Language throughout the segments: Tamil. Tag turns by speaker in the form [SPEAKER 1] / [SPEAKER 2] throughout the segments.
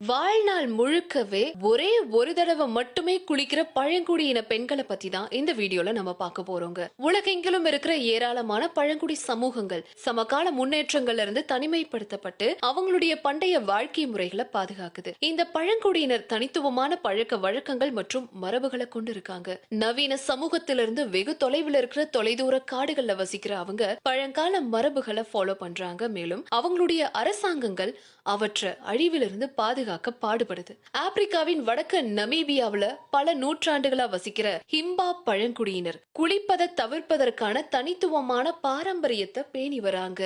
[SPEAKER 1] வாழ்நாள் முழுக்கவே ஒரே ஒரு தடவை மட்டுமே குளிக்கிற பழங்குடியின பெண்களை பத்தி தான் இந்த வீடியோல நம்ம பார்க்க போறோங்க. உலகெங்கிலும் இருக்கிற ஏராளமான பழங்குடி சமூகங்கள் சமகால முன்னேற்றங்கள்ல இருந்து தனிமைப்படுத்தப்பட்டு அவங்களுடைய பண்டைய வாழ்க்கை முறைகளை பாதுகாக்குது. இந்த பழங்குடியினர் தனித்துவமான பழக்க வழக்கங்கள் மற்றும் மரபுகளை கொண்டு இருக்காங்க நவீன சமூகத்திலிருந்து வெகு தொலைவில் இருக்கிற தொலைதூர காடுகள்ல வசிக்கிற அவங்க பழங்கால மரபுகளை ஃபாலோ பண்றாங்க. மேலும் அவங்களுடைய அரசாங்கங்கள் அவற்றை அழிவிலிருந்து பாதுகாக்க பாடுபடுது. ஆப்பிரிக்காவின் வடக்கு நமீபியாவுல பல நூற்றாண்டுகளா வசிக்கிற ஹிம்பா பழங்குடியினர் குளிப்பதை தவிர்ப்பதற்கான தனித்துவமான பாரம்பரியத்தை பேணி வராங்க.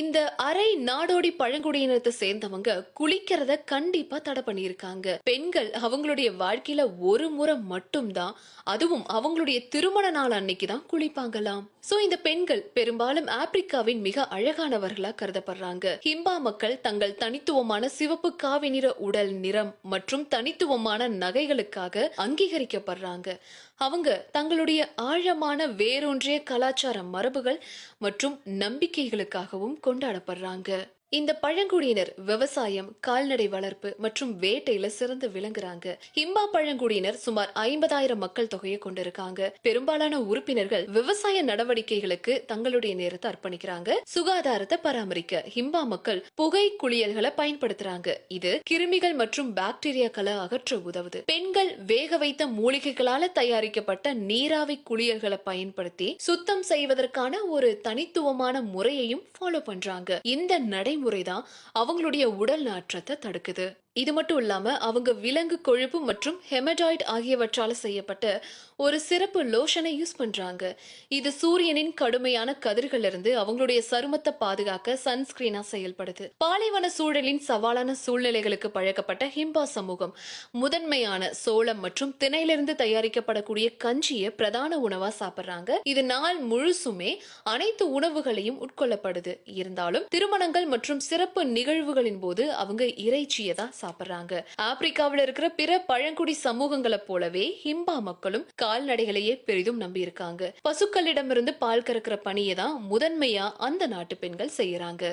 [SPEAKER 1] இந்த அரை நாடோடி பழங்குடியினத்தை சேர்ந்தவங்க குளிக்கிறத கண்டிப்பா தடை பண்ணியிருக்காங்க. பெண்கள் அவங்களுடைய வாழ்க்கையில ஒரு முறை மட்டும்தான் அதுவும் அவங்களுடைய திருமண நாள் அன்னைக்கு தான் குளிப்பாங்களாம். சோ இந்த பெண்கள் பெரும்பாலும் ஆப்பிரிக்காவின் மிக அழகானவர்களா கருதப்படுறாங்க. ஹிம்பா மக்கள் தங்கள் தனித்துவமான சிவப்பு காவி நிற உடல் நிறம் மற்றும் தனித்துவமான நகைகளுக்காக அங்கீகரிக்கப்படுறாங்க. அவங்க தங்களுடைய ஆழமான வேரூன்றிய கலாச்சார மரபுகள் மற்றும் நம்பிக்கைகளுக்காகவும் கொண்டாடப்படுறாங்க. இந்த பழங்குடியினர் விவசாயம் கால்நடை வளர்ப்பு மற்றும் வேட்டையில சிறந்து விளங்குறாங்க. ஹிம்பா பழங்குடியினர் சுமார் ஐம்பதாயிரம் மக்கள் தொகையை கொண்டிருக்காங்க. பெரும்பாலான உறுப்பினர்கள் விவசாய நடவடிக்கைகளுக்கு தங்களுடைய நேரத்தை அர்ப்பணிக்கிறாங்க. சுகாதாரத்தை பராமரிக்க ஹிம்பா மக்கள் புகை குளியல்களை பயன்படுத்துறாங்க. இது கிருமிகள் மற்றும் பாக்டீரியாக்களை அகற்ற உதவுது. பெண்கள் வேக வைத்த மூலிகைகளால தயாரிக்கப்பட்ட நீராவி குளியல்களை பயன்படுத்தி சுத்தம் செய்வதற்கான ஒரு தனித்துவமான முறையையும் ஃபாலோ பண்றாங்க. இந்த நடை செயல்முறை தான் அவங்களுடைய உடல் நாற்றத்தை தடுக்குது. இது மட்டும் இல்லாம அவங்க விலங்கு கொழுப்பு மற்றும் ஹெமடாய்ட் ஆகியவற்றால செய்யப்பட்ட ஒரு சிறப்பு லோஷனை யூஸ் பண்றாங்க. இது சூரியனின் கடுமையான கதிர்கள் இருந்து அவங்களுடைய சருமத்தை பாதுகாக்க சன்ஸ்கிரீனா செயல்படுது. பாலைவன சூழலின் சவாலான சூழ்நிலைகளுக்கு பழக்கப்பட்ட ஹிம்பா சமூகம் முதன்மையான சோளம் மற்றும் திணையிலிருந்து தயாரிக்கப்படக்கூடிய கஞ்சியை பிரதான உணவா சாப்பிடுறாங்க. இது நாள் முழுசுமே அனைத்து உணவுகளையும் உட்கொள்ளப்படுது. இருந்தாலும் திருமணங்கள் மற்றும் சிறப்பு நிகழ்வுகளின் போது அவங்க இறைச்சியை தான் சாப்பிடுறாங்க. ஆப்பிரிக்காவில் இருக்கிற பிற பழங்குடி சமூகங்களை போலவே ஹிம்பா மக்களும் கால்நடைகளையே பெரிதும் நம்பி இருக்காங்க பசுக்களிடமிருந்து பால் கறக்கிற பணியை தான் முதன்மையா அந்த நாட்டு பெண்கள் செய்யறாங்க.